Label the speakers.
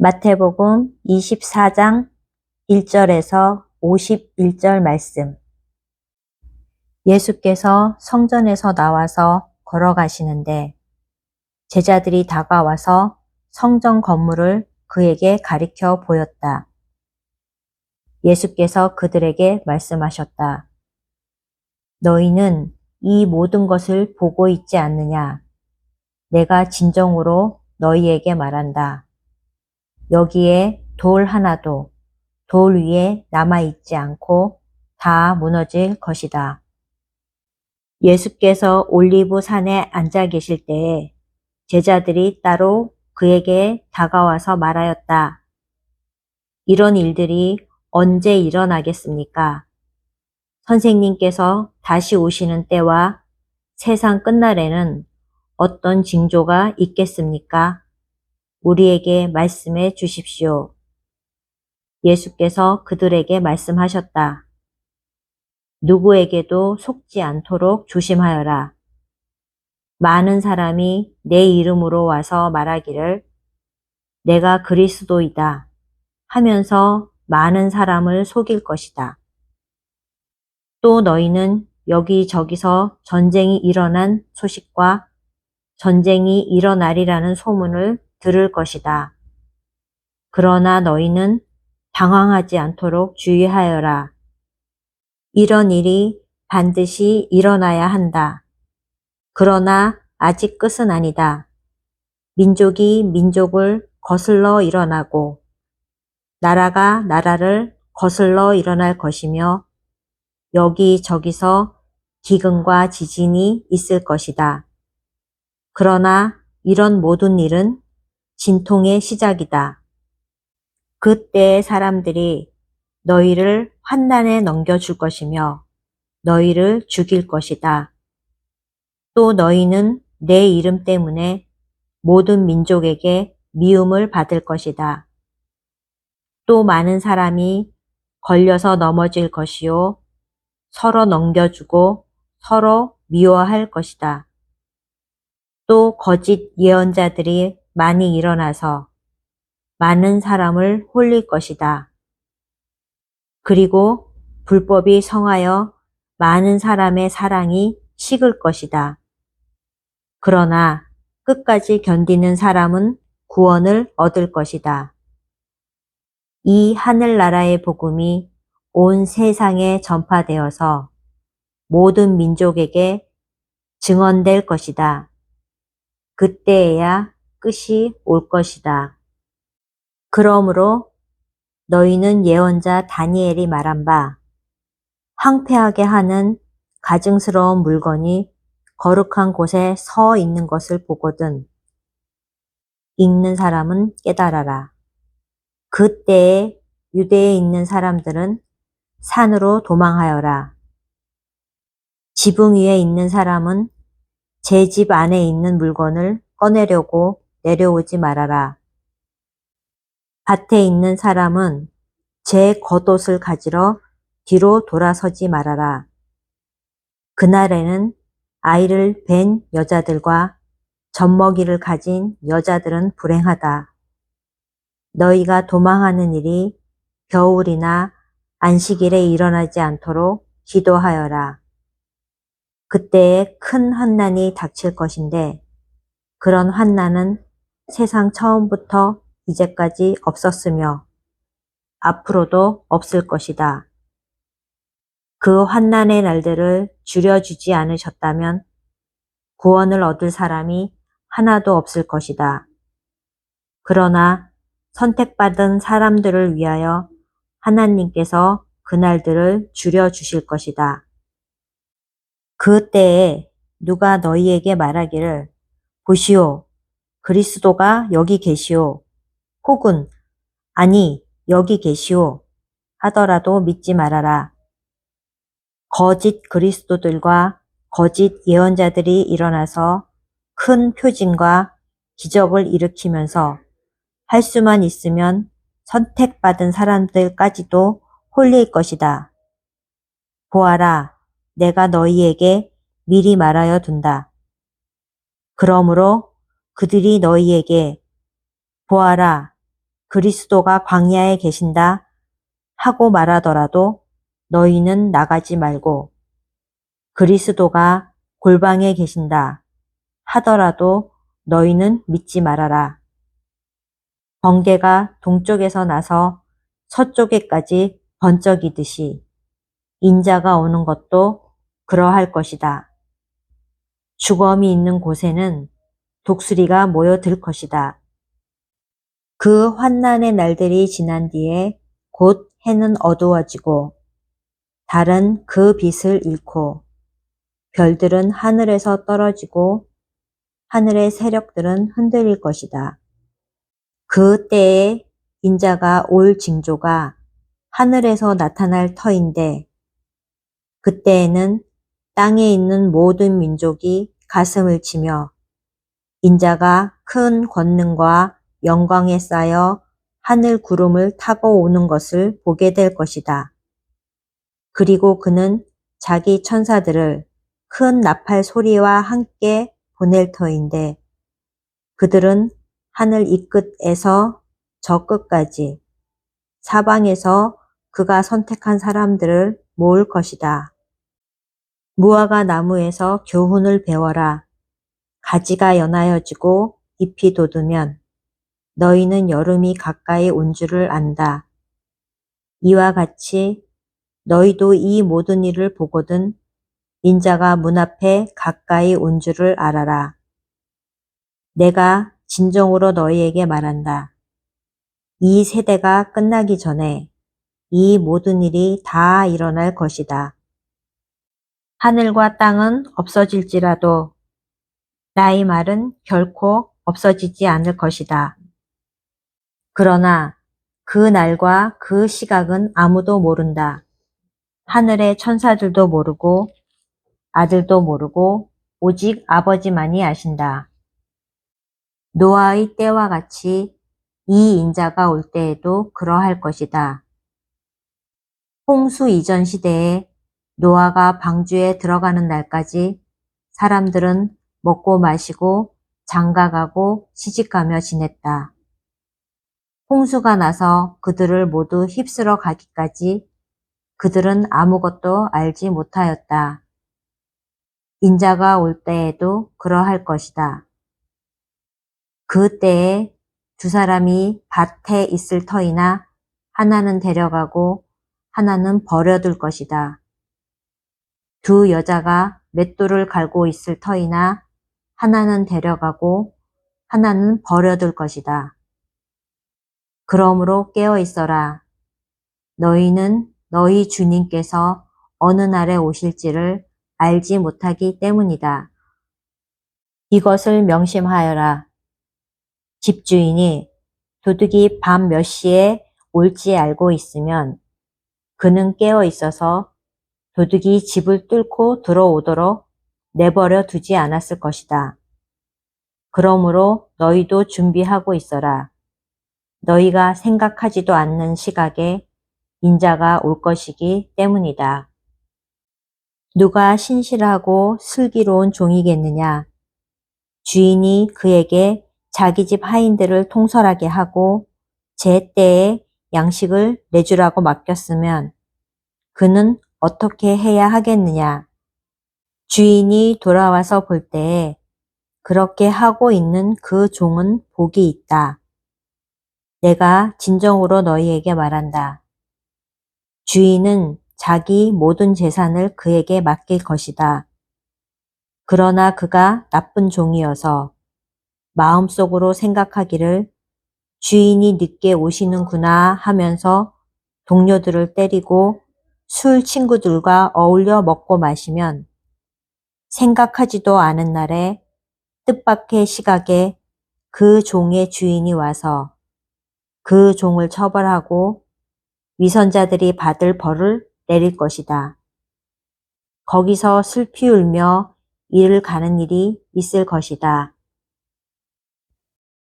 Speaker 1: 마태복음 24장 1절에서 51절 말씀. 예수께서 성전에서 나와서 걸어가시는데 제자들이 다가와서 성전 건물을 그에게 가리켜 보였다. 예수께서 그들에게 말씀하셨다. 너희는 이 모든 것을 보고 있지 않느냐? 내가 진정으로 너희에게 말한다. 여기에 돌 하나도 돌 위에 남아있지 않고 다 무너질 것이다. 예수께서 올리브 산에 앉아 계실 때에 제자들이 따로 그에게 다가와서 말하였다. 이런 일들이 언제 일어나겠습니까? 선생님께서 다시 오시는 때와 세상 끝날에는 어떤 징조가 있겠습니까? 우리에게 말씀해 주십시오. 예수께서 그들에게 말씀하셨다. 누구에게도 속지 않도록 조심하여라. 많은 사람이 내 이름으로 와서 말하기를 내가 그리스도이다 하면서 많은 사람을 속일 것이다. 또 너희는 여기저기서 전쟁이 일어난 소식과 전쟁이 일어나리라는 소문을 들을 것이다. 그러나 너희는 당황하지 않도록 주의하여라. 이런 일이 반드시 일어나야 한다. 그러나 아직 끝은 아니다. 민족이 민족을 거슬러 일어나고 나라가 나라를 거슬러 일어날 것이며 여기저기서 기근과 지진이 있을 것이다. 그러나 이런 모든 일은 진통의 시작이다. 그때 사람들이 너희를 환난에 넘겨줄 것이며 너희를 죽일 것이다. 또 너희는 내 이름 때문에 모든 민족에게 미움을 받을 것이다. 또 많은 사람이 걸려서 넘어질 것이요. 서로 넘겨주고 서로 미워할 것이다. 또 거짓 예언자들이 많이 일어나서 많은 사람을 홀릴 것이다. 그리고 불법이 성하여 많은 사람의 사랑이 식을 것이다. 그러나 끝까지 견디는 사람은 구원을 얻을 것이다. 이 하늘나라의 복음이 온 세상에 전파되어서 모든 민족에게 증언될 것이다. 그때에야 끝이 올 것이다. 그러므로 너희는 예언자 다니엘이 말한 바 황폐하게 하는 가증스러운 물건이 거룩한 곳에 서 있는 것을 보거든 읽는 사람은 깨달아라. 그때에 유대에 있는 사람들은 산으로 도망하여라. 지붕 위에 있는 사람은 제 집 안에 있는 물건을 꺼내려고 내려오지 말아라. 밭에 있는 사람은 제 겉옷을 가지러 뒤로 돌아서지 말아라. 그날에는 아이를 벤 여자들과 젖먹이를 가진 여자들은 불행하다. 너희가 도망하는 일이 겨울이나 안식일에 일어나지 않도록 기도하여라. 그때에 큰 환난이 닥칠 것인데 그런 환난은 세상 처음부터 이제까지 없었으며 앞으로도 없을 것이다. 그 환난의 날들을 줄여주지 않으셨다면 구원을 얻을 사람이 하나도 없을 것이다. 그러나 선택받은 사람들을 위하여 하나님께서 그날들을 줄여주실 것이다. 그 때에 누가 너희에게 말하기를 보시오, 그리스도가 여기 계시오. 혹은 아니, 여기 계시오. 하더라도 믿지 말아라. 거짓 그리스도들과 거짓 예언자들이 일어나서 큰 표징과 기적을 일으키면서 할 수만 있으면 선택받은 사람들까지도 홀릴 것이다. 보아라, 내가 너희에게 미리 말하여 둔다. 그러므로 그들이 너희에게 보아라, 그리스도가 광야에 계신다 하고 말하더라도 너희는 나가지 말고 그리스도가 골방에 계신다 하더라도 너희는 믿지 말아라. 번개가 동쪽에서 나서 서쪽에까지 번쩍이듯이 인자가 오는 것도 그러할 것이다. 주검이 있는 곳에는 독수리가 모여들 것이다. 그 환난의 날들이 지난 뒤에 곧 해는 어두워지고 달은 그 빛을 잃고 별들은 하늘에서 떨어지고 하늘의 세력들은 흔들릴 것이다. 그 때에 인자가 올 징조가 하늘에서 나타날 터인데 그때에는 땅에 있는 모든 민족이 가슴을 치며 인자가 큰 권능과 영광에 쌓여 하늘 구름을 타고 오는 것을 보게 될 것이다. 그리고 그는 자기 천사들을 큰 나팔 소리와 함께 보낼 터인데 그들은 하늘 이 끝에서 저 끝까지 사방에서 그가 선택한 사람들을 모을 것이다. 무화과 나무에서 교훈을 배워라. 가지가 연하여지고 잎이 돋으면 너희는 여름이 가까이 온 줄을 안다. 이와 같이 너희도 이 모든 일을 보거든 인자가 문 앞에 가까이 온 줄을 알아라. 내가 진정으로 너희에게 말한다. 이 세대가 끝나기 전에 이 모든 일이 다 일어날 것이다. 하늘과 땅은 없어질지라도 나의 말은 결코 없어지지 않을 것이다. 그러나 그 날과 그 시각은 아무도 모른다. 하늘의 천사들도 모르고 아들도 모르고 오직 아버지만이 아신다. 노아의 때와 같이 이 인자가 올 때에도 그러할 것이다. 홍수 이전 시대에 노아가 방주에 들어가는 날까지 사람들은 먹고 마시고 장가가고 시집가며 지냈다. 홍수가 나서 그들을 모두 휩쓸어 가기까지 그들은 아무것도 알지 못하였다. 인자가 올 때에도 그러할 것이다. 그 때에 두 사람이 밭에 있을 터이나 하나는 데려가고 하나는 버려둘 것이다. 두 여자가 맷돌을 갈고 있을 터이나 하나는 데려가고 하나는 버려둘 것이다. 그러므로 깨어 있어라. 너희는 너희 주님께서 어느 날에 오실지를 알지 못하기 때문이다. 이것을 명심하여라. 집주인이 도둑이 밤 몇 시에 올지 알고 있으면 그는 깨어 있어서 도둑이 집을 뚫고 들어오도록 내버려 두지 않았을 것이다. 그러므로 너희도 준비하고 있어라. 너희가 생각하지도 않는 시각에 인자가 올 것이기 때문이다. 누가 신실하고 슬기로운 종이겠느냐? 주인이 그에게 자기 집 하인들을 통솔하게 하고 제 때에 양식을 내주라고 맡겼으면 그는 어떻게 해야 하겠느냐? 주인이 돌아와서 볼 때에 그렇게 하고 있는 그 종은 복이 있다. 내가 진정으로 너희에게 말한다. 주인은 자기 모든 재산을 그에게 맡길 것이다. 그러나 그가 나쁜 종이어서 마음속으로 생각하기를 주인이 늦게 오시는구나 하면서 동료들을 때리고 술 친구들과 어울려 먹고 마시면 생각하지도 않은 날에 뜻밖의 시각에 그 종의 주인이 와서 그 종을 처벌하고 위선자들이 받을 벌을 내릴 것이다. 거기서 슬피 울며 일을 가는 일이 있을 것이다.